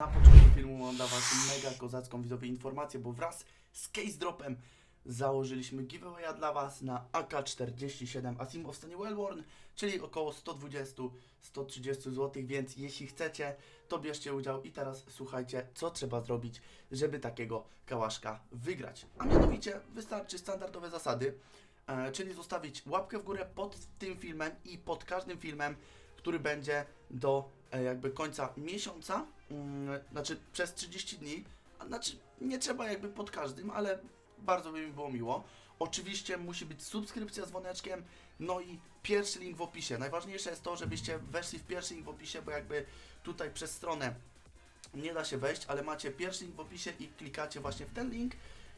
Na początku filmu mam dla Was mega kozacką widzowie informację, bo wraz z Case Dropem założyliśmy giveawaya dla Was na AK-47 Asimov Stanie Wellworn, czyli około 120-130 zł, więc jeśli chcecie, to bierzcie udział i teraz słuchajcie, co trzeba zrobić, żeby takiego kałaszka wygrać. A mianowicie wystarczy standardowe zasady, e, czyli zostawić łapkę w górę pod tym filmem i pod każdym filmem, który będzie do e, jakby końca miesiąca, mm, znaczy przez 30 dni, znaczy nie trzeba jakby pod każdym, ale bardzo by mi było miło. Oczywiście musi być subskrypcja z dzwoneczkiem, no i pierwszy link w opisie. Najważniejsze jest to, żebyście weszli w pierwszy link w opisie, bo jakby tutaj przez stronę nie da się wejść, ale macie pierwszy link w opisie i klikacie właśnie w ten link.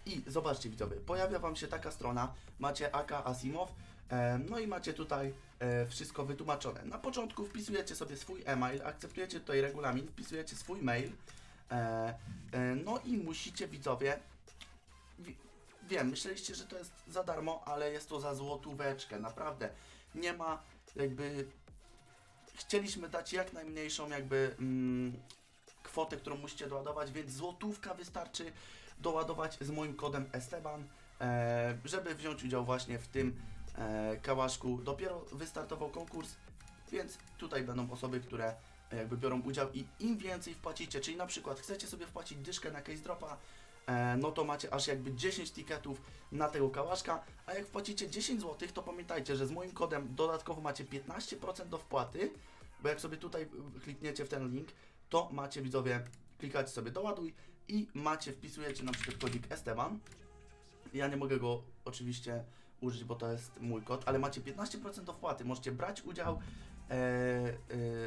I zobaczcie widzowie, pojawia Wam się taka strona, macie AK Asimov, e, no i macie tutaj e, wszystko wytłumaczone. Na początku wpisujecie sobie swój e-mail, akceptujecie tutaj regulamin, wpisujecie swój mail, e, e, no i musicie widzowie, wi- wiem, myśleliście, że to jest za darmo, ale jest to za złotóweczkę, naprawdę. Nie ma jakby, chcieliśmy dać jak najmniejszą jakby mm, kwotę, którą musicie doładować, więc złotówka wystarczy doładować z moim kodem Esteban, e, żeby wziąć udział właśnie w tym e, kałaszku. Dopiero wystartował konkurs, więc tutaj będą osoby, które jakby biorą udział i im więcej wpłacicie, czyli na przykład chcecie sobie wpłacić dyszkę na case dropa, e, no to macie aż jakby 10 tiketów na tego kałaszka, a jak wpłacicie 10 zł, to pamiętajcie, że z moim kodem dodatkowo macie 15% do wpłaty, bo jak sobie tutaj klikniecie w ten link, to macie widzowie, klikacie sobie doładuj i macie, wpisujecie na przykład kodzik Esteban. Ja nie mogę go oczywiście użyć, bo to jest mój kod, ale macie 15% do wpłaty. Możecie brać udział e, e,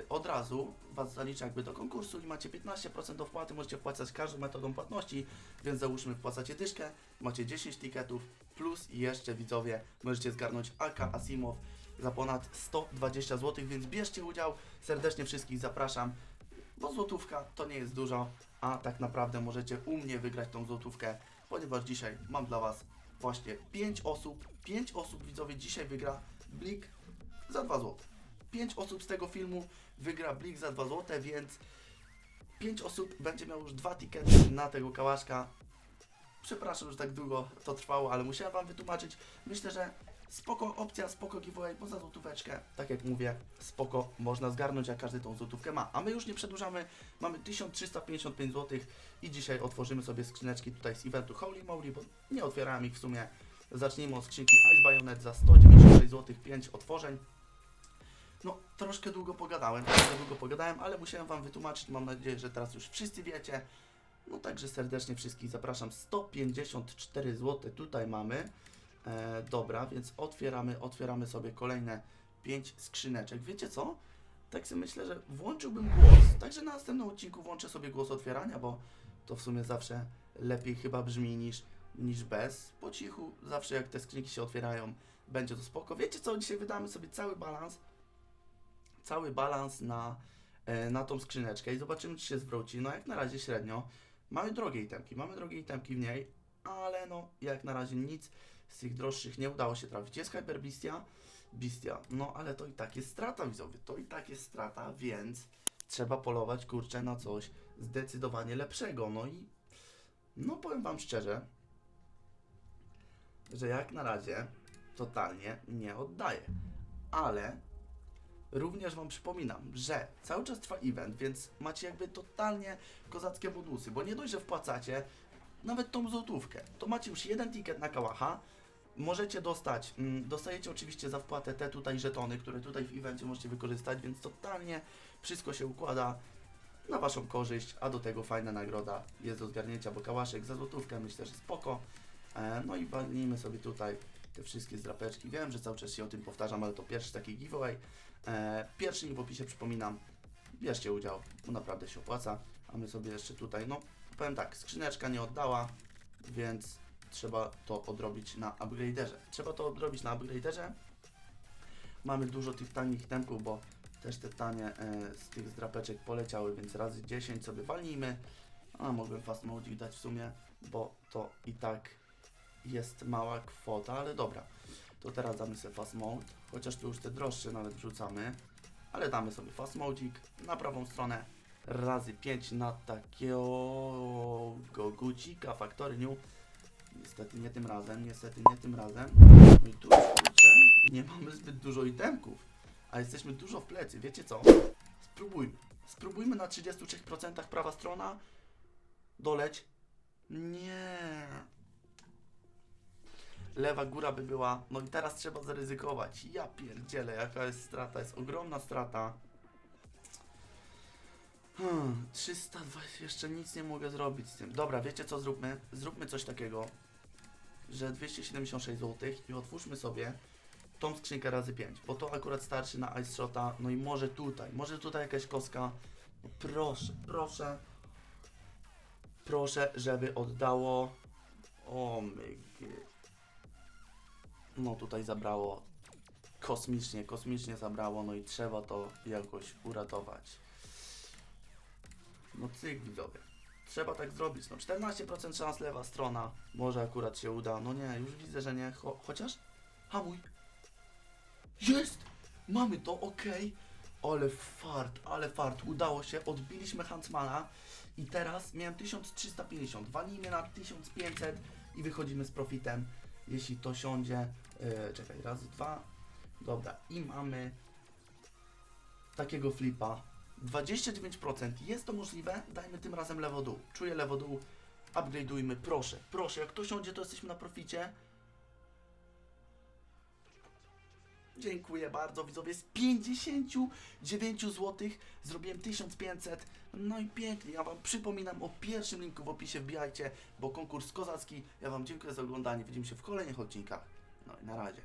od razu, was zalicza jakby do konkursu i macie 15% do wpłaty. Możecie wpłacać każdą metodą płatności, więc załóżmy wpłacacie dyszkę, macie 10 tiketów, plus jeszcze widzowie możecie zgarnąć AK Asimov za ponad 120 zł, więc bierzcie udział. Serdecznie wszystkich zapraszam, bo złotówka to nie jest dużo, a tak naprawdę możecie u mnie wygrać tą złotówkę, ponieważ dzisiaj mam dla Was właśnie 5 osób, 5 osób widzowie dzisiaj wygra Blik za 2 zł. 5 osób z tego filmu wygra Blik za 2 zł, więc 5 osób będzie miało już dwa tikety na tego kałaszka. Przepraszam, że tak długo to trwało, ale musiałem Wam wytłumaczyć. Myślę, że spoko opcja, spoko giveaway, bo za złotóweczkę, tak jak mówię, spoko można zgarnąć, jak każdy tą złotówkę ma. A my już nie przedłużamy, mamy 1355 zł i dzisiaj otworzymy sobie skrzyneczki tutaj z eventu Holy Moly, bo nie otwierałem ich w sumie. Zacznijmy od skrzynki Ice Bayonet za 196 zł, 5 otworzeń. No, troszkę długo pogadałem, troszkę długo pogadałem, ale musiałem Wam wytłumaczyć, mam nadzieję, że teraz już wszyscy wiecie. No także serdecznie wszystkich zapraszam, 154 zł tutaj mamy. E, dobra, więc otwieramy, otwieramy sobie kolejne 5 skrzyneczek. Wiecie co? Tak sobie myślę, że włączyłbym głos. Także na następnym odcinku włączę sobie głos otwierania, bo to w sumie zawsze lepiej chyba brzmi niż, niż bez. Po cichu, zawsze jak te skrzynki się otwierają, będzie to spoko. Wiecie co? Dzisiaj wydamy sobie cały balans, cały balans na, e, na tą skrzyneczkę i zobaczymy, czy się zwróci. No jak na razie średnio. Mamy drogie itemki, mamy drogie itemki w niej, ale no jak na razie nic z tych droższych nie udało się trafić. Jest Hyper Bestia, Bestia, no ale to i tak jest strata widzowie, to i tak jest strata, więc trzeba polować kurczę na coś zdecydowanie lepszego. No i no powiem Wam szczerze, że jak na razie totalnie nie oddaję, ale również Wam przypominam, że cały czas trwa event, więc macie jakby totalnie kozackie bonusy, bo nie dość, że wpłacacie nawet tą złotówkę, to macie już jeden ticket na kałacha, możecie dostać, mm, dostajecie oczywiście za wpłatę te tutaj żetony, które tutaj w evencie możecie wykorzystać, więc totalnie wszystko się układa na Waszą korzyść, a do tego fajna nagroda jest do zgarnięcia, bo kałaszek za złotówkę myślę, że spoko. E, no i walnijmy sobie tutaj te wszystkie zdrapeczki. Wiem, że cały czas się o tym powtarzam, ale to pierwszy taki giveaway. E, pierwszy link w opisie przypominam, bierzcie udział, bo naprawdę się opłaca. A my sobie jeszcze tutaj, no powiem tak, skrzyneczka nie oddała, więc trzeba to odrobić na upgraderze. Trzeba to odrobić na upgraderze. Mamy dużo tych tanich tempów, bo też te tanie e, z tych zdrapeczek poleciały, więc razy 10 sobie walnijmy. A mogłem fast mode dać w sumie, bo to i tak jest mała kwota, ale dobra. To teraz damy sobie fast mode, chociaż tu już te droższe nawet wrzucamy. Ale damy sobie fast modzik na prawą stronę razy 5 na takiego gucika Factory New. Niestety nie tym razem, niestety nie tym razem. No i tu kurczę, nie mamy zbyt dużo itemków, a jesteśmy dużo w plecy. Wiecie co? Spróbujmy. Spróbujmy na 33% prawa strona. Doleć. Nie. Lewa góra by była. No i teraz trzeba zaryzykować. Ja pierdzielę, jaka jest strata. Jest ogromna strata. Hmm, 320, jeszcze nic nie mogę zrobić z tym. Dobra, wiecie co zróbmy? Zróbmy coś takiego, że 276 zł i otwórzmy sobie tą skrzynkę razy 5, bo to akurat starczy na Ice Shota, no i może tutaj, może tutaj jakaś koska. No proszę, proszę, proszę, żeby oddało. O my No tutaj zabrało kosmicznie, kosmicznie zabrało, no i trzeba to jakoś uratować. No cyk widzowie. Trzeba tak zrobić. No 14% szans lewa strona. Może akurat się uda. No nie, już widzę, że nie. Cho chociaż. Hamuj. Jest! Mamy to, okej. Ale fart, ale fart. Udało się. Odbiliśmy Huntsmana. I teraz miałem 1350. Walimy na 1500 i wychodzimy z profitem. Jeśli to siądzie. Yy, czekaj, raz, dwa. Dobra, i mamy takiego flipa. 29%. Jest to możliwe? Dajmy tym razem lewo dół. Czuję lewo dół. Upgrade'ujmy, proszę, proszę. Jak to siądzie, to jesteśmy na proficie. Dziękuję bardzo widzowie. Z 59 zł zrobiłem 1500. No i pięknie. Ja Wam przypominam o pierwszym linku w opisie. Wbijajcie, bo konkurs kozacki. Ja Wam dziękuję za oglądanie. Widzimy się w kolejnych odcinkach. No i na razie.